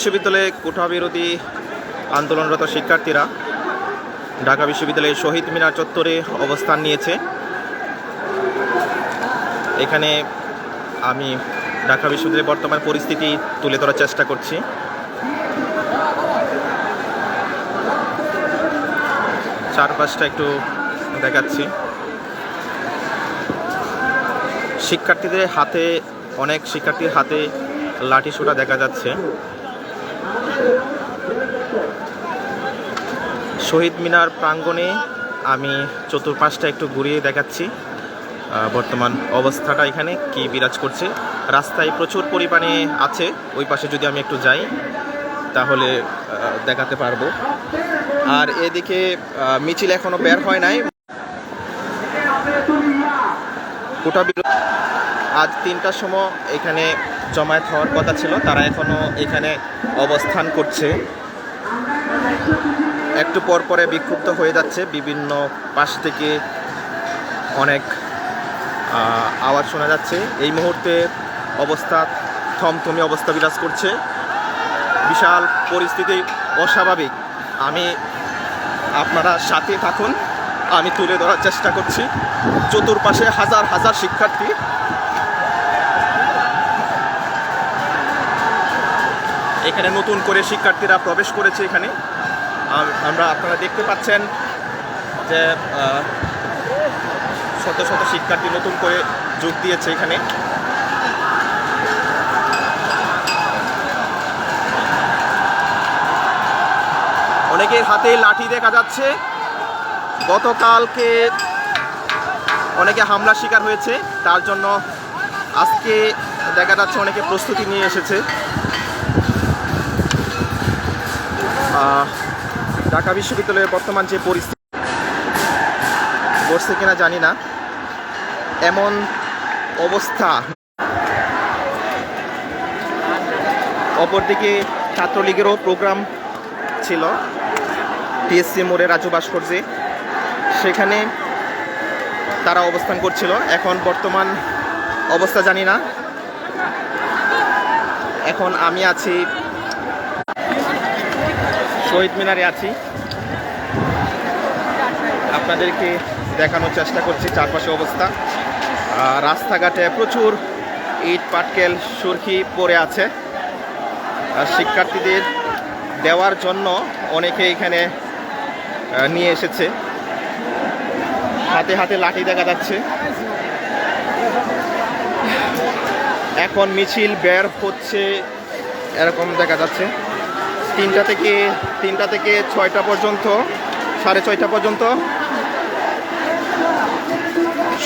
বিশ্ববিদ্যালয়ে কোঠা বিরোধী আন্দোলনরত শিক্ষার্থীরা ঢাকা বিশ্ববিদ্যালয়ের শহীদ মিনার চত্বরে অবস্থান নিয়েছে। এখানে আমি ঢাকা বিশ্ববিদ্যালয়ের বর্তমান পরিস্থিতি তুলে ধরার চেষ্টা করছি। চারপাশটা একটু দেখাচ্ছি। শিক্ষার্থীদের হাতে, অনেক শিক্ষার্থীর হাতে লাঠি সোটা দেখা যাচ্ছে। শহীদ মিনার প্রাঙ্গণে আমি চতুর্পাশটা একটু ঘুরিয়ে দেখাচ্ছি। বর্তমান অবস্থাটা এখানে, কি বিরাজ করছে। রাস্তায় প্রচুর পরিমাণে আছে, ওই পাশে যদি আমি একটু যাই, তাহলে দেখাতে পারব। আর এদিকে মিছিল এখনও বের হয় নাই। বিরোধী আজ তিনটার সময় এখানে জমায়েত হওয়ার কথা ছিল, তারা এখনও এখানে অবস্থান করছে। একটু পর পরে বিক্ষুব্ধ হয়ে যাচ্ছে বিভিন্ন পাশ থেকে অনেক আওয়াজ শোনা যাচ্ছে। এই মুহূর্তে অবস্থা, থমথমে অবস্থা বিরাজ করছে। বিশাল পরিস্থিতি, অস্বাভাবিক। আমি, আপনারা সাথে থাকুন। আমি তুলে ধরার চেষ্টা করছি। চতুর্পাশে হাজার হাজার শিক্ষার্থী। এখানে নতুন করে শিক্ষার্থীরা প্রবেশ করেছে এখানে। আমরা আপনারা দেখতে পাচ্ছেন যে শত শত শিক্ষার্থী নতুন করে যোগ দিয়েছে এখানে। অনেকের হাতে লাঠি দেখা যাচ্ছে। গতকালকে অনেকে হামলার শিকার হয়েছে, তার জন্য আজকে দেখা যাচ্ছে অনেকে প্রস্তুতি নিয়ে এসেছে। ঢাকা বিশ্ববিদ্যালয়ের বর্তমান যে পরিস্থিতি করছে কিনা জানি না। এমন অবস্থা। অপরদিকে ছাত্রলীগেরও প্রোগ্রাম ছিল টিএসসি মোড়ে রাজু ভাস্কর্যে। সেখানে তারা অবস্থান করছিল। এখন বর্তমান অবস্থা জানি না। এখন আমি আছি শহীদ মিনারে আছি। আপনাদেরকে দেখানোর চেষ্টা করছি চারপাশে অবস্থা। রাস্তাঘাটে প্রচুর ইট, পাটকেল সুরকি পড়ে আছে। আর শিক্ষার্থীদের দেওয়ার জন্য অনেকে এখানে নিয়ে এসেছে। হাতে হাতে লাঠি দেখা যাচ্ছে। এখন মিছিল বের হচ্ছে, এরকম দেখা যাচ্ছে। তিনটা থেকে তিনটা থেকে ছয়টা পর্যন্ত, সাড়ে ছয়টা পর্যন্ত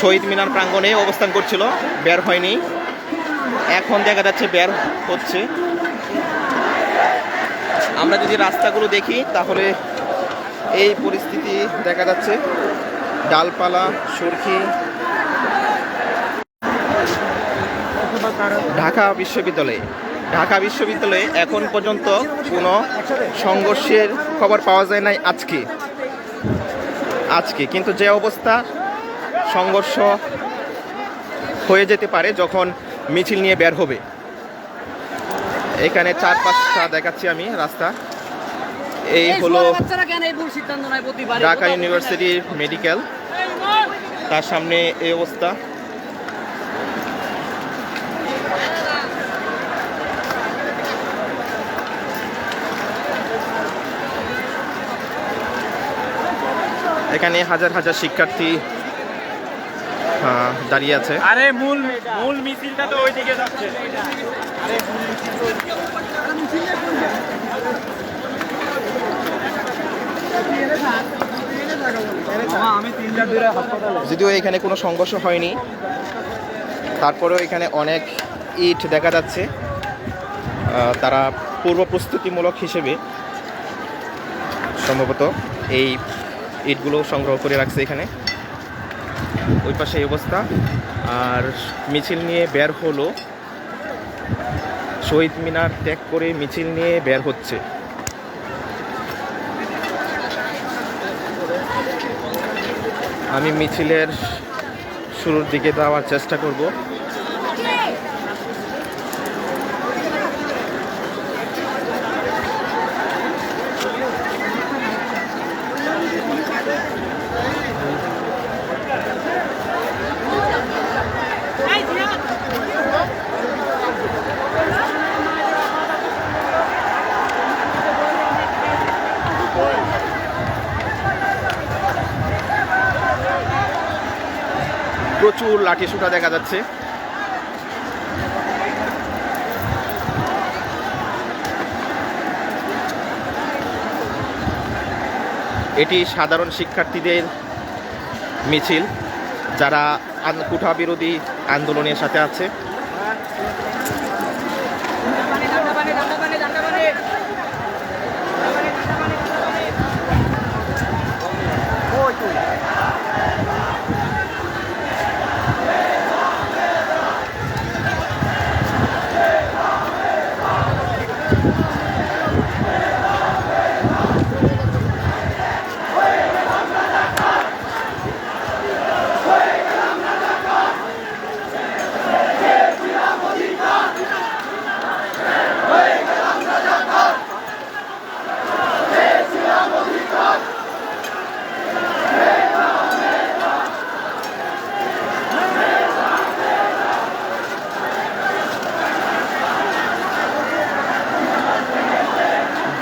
শহীদ মিনার প্রাঙ্গণে অবস্থান করছিল, বের হয়নি। এখন দেখা যাচ্ছে বের হচ্ছে। আমরা যদি রাস্তাগুলো দেখি, তাহলে এই পরিস্থিতি দেখা যাচ্ছে। ডালপালা সুরকি ঢাকা বিশ্ববিদ্যালয়ে। ঢাকা বিশ্ববিদ্যালয়ে এখন পর্যন্ত কোনো সংঘর্ষের খবর পাওয়া যায় নাই আজকে। আজকে। কিন্তু যে অবস্থা সংঘর্ষ হয়ে যেতে পারে যখন মিছিল নিয়ে বের হবে। এখানে চার পাঁচটা দেখাচ্ছি আমি রাস্তা। এই হলো ঢাকা ইউনিভার্সিটির মেডিকেল। তার সামনে এই অবস্থা। এখানে হাজার হাজার শিক্ষার্থী দাঁড়িয়ে আছে। আরে মূল মূল মিছিলটা তো ওইদিকে যাচ্ছে। আমি তিনটা দূরে হাসপাতালে। যদিও এখানে কোনো সংঘর্ষ হয়নি তারপরেও এখানে অনেক ইট দেখা যাচ্ছে। তারা পূর্ব প্রস্তুতিমূলক হিসেবে সম্ভবত এই ইটগুলো সংগ্রহ করে রাখছে এখানে। ওই পাশে এই অবস্থা। আর মিছিল নিয়ে বের হলো। শহীদ মিনার ত্যাগ করে মিছিল নিয়ে বের হচ্ছে। আমি মিছিলের শুরুর দিকে যাওয়ার চেষ্টা করব। প্রচুর লাঠি সুটা দেখা যাচ্ছে। এটি সাধারণ শিক্ষার্থীদের মিছিল, যারা কুঠা বিরোধী আন্দোলনের সাথে আছে।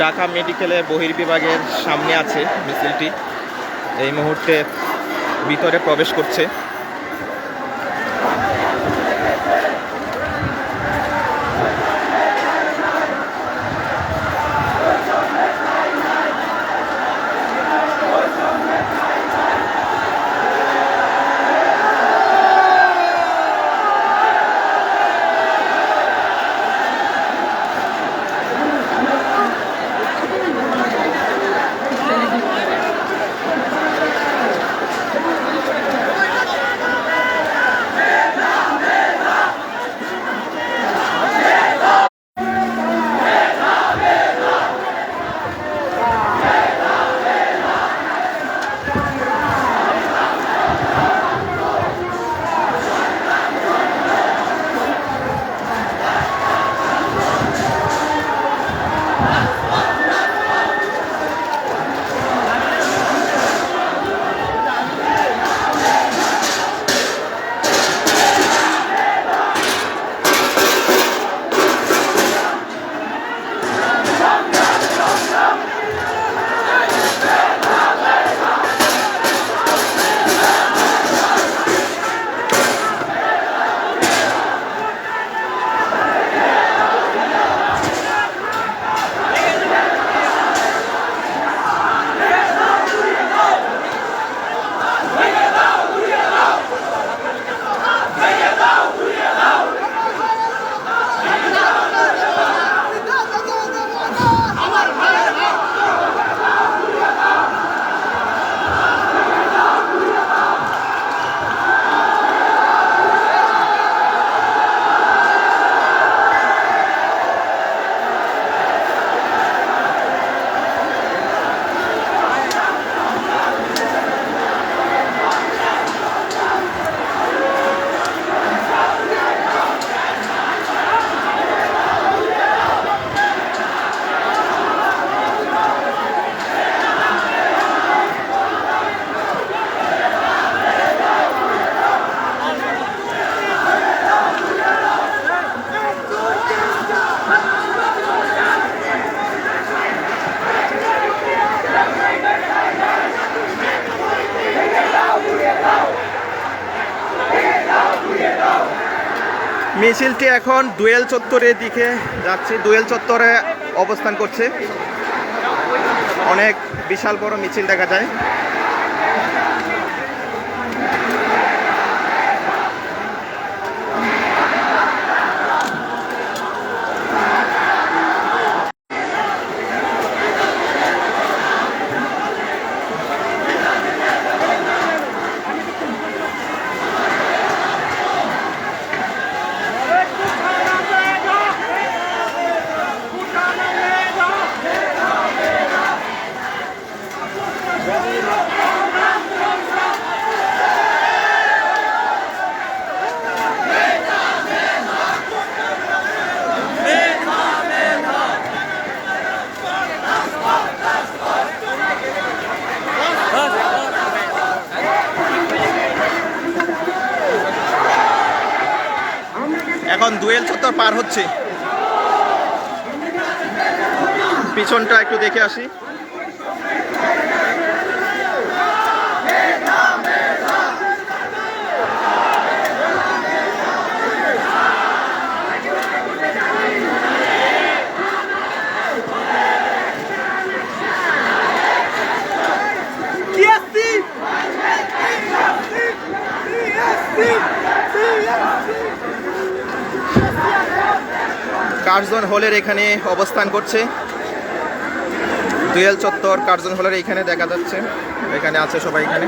ঢাকা মেডিকেলে বহির্বিভাগের সামনে আছে মিছিলটি। এই মুহূর্তে ভিতরে প্রবেশ করছে। মিছিলটি এখন দুয়েল চত্বরের দিকে যাচ্ছে। দুয়েল চত্বরে অবস্থান করছে। অনেক বিশাল বড় মিছিল দেখা যায়। এখন দুয়েল চত্বর পার হচ্ছে। পিছনটা একটু দেখে আসি। কার্জন হলের এখানে অবস্থান করছে। দুয়েল চত্বর কার্জন হলের এখানে দেখা যাচ্ছে। এখানে আছে সবাই এখানে।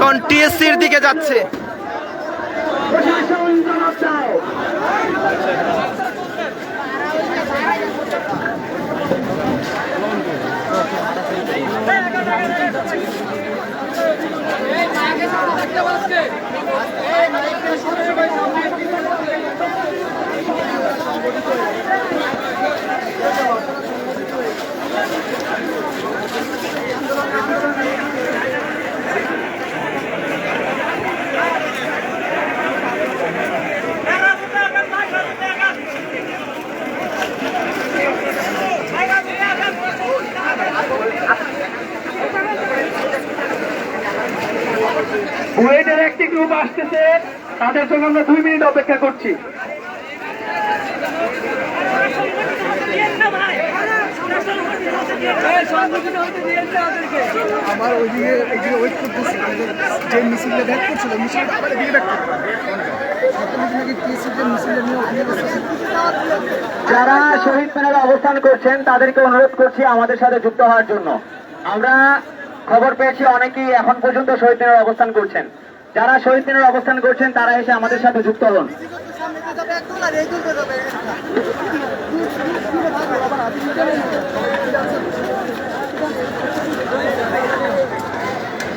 এখন টিএসসির দিকে যাচ্ছে। বুয়েটের একটি গ্রুপ আসতেছে তাদের সঙ্গে আমরা দুই মিনিট অপেক্ষা করছি। আমার ওইদিকে এইদিকে ওয়েট করতেছি যে মিছিলটা ব্যাক করছিল মিছিলটা আবার এদিকে ব্যাক যারা শহীদ মিনারে অবস্থান করছেন তাদেরকে অনুরোধ করছি আমাদের সাথে যুক্ত হওয়ার জন্য। আমরা খবর পেয়েছি অনেকেই এখন পর্যন্ত শহীদ মিনারে অবস্থান করছেন। যারা শহীদ দিনের অবস্থান করছেন তারা এসে আমাদের সাথে যুক্ত হন।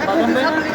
অ্যাকশন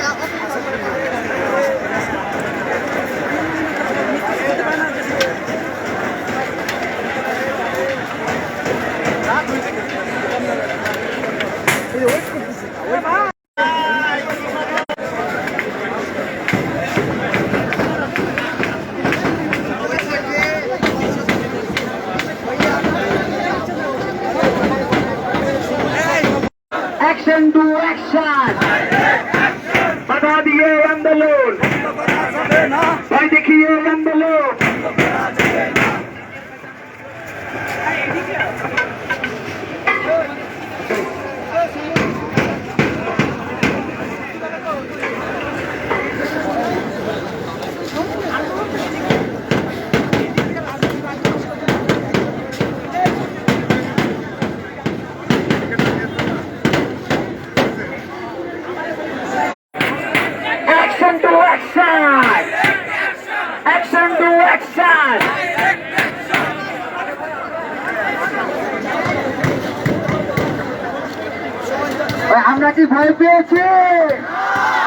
আমরা কি ভয় পেয়েছি?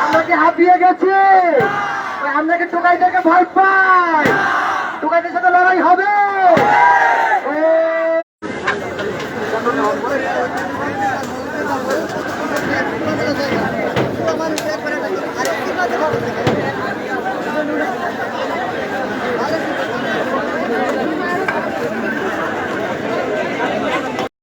আমরা কি হাঁপিয়ে গেছি? আমরা কি টোকাইদেরকে ভয় পাই? টোকাইদের সাথে লড়াই হবে?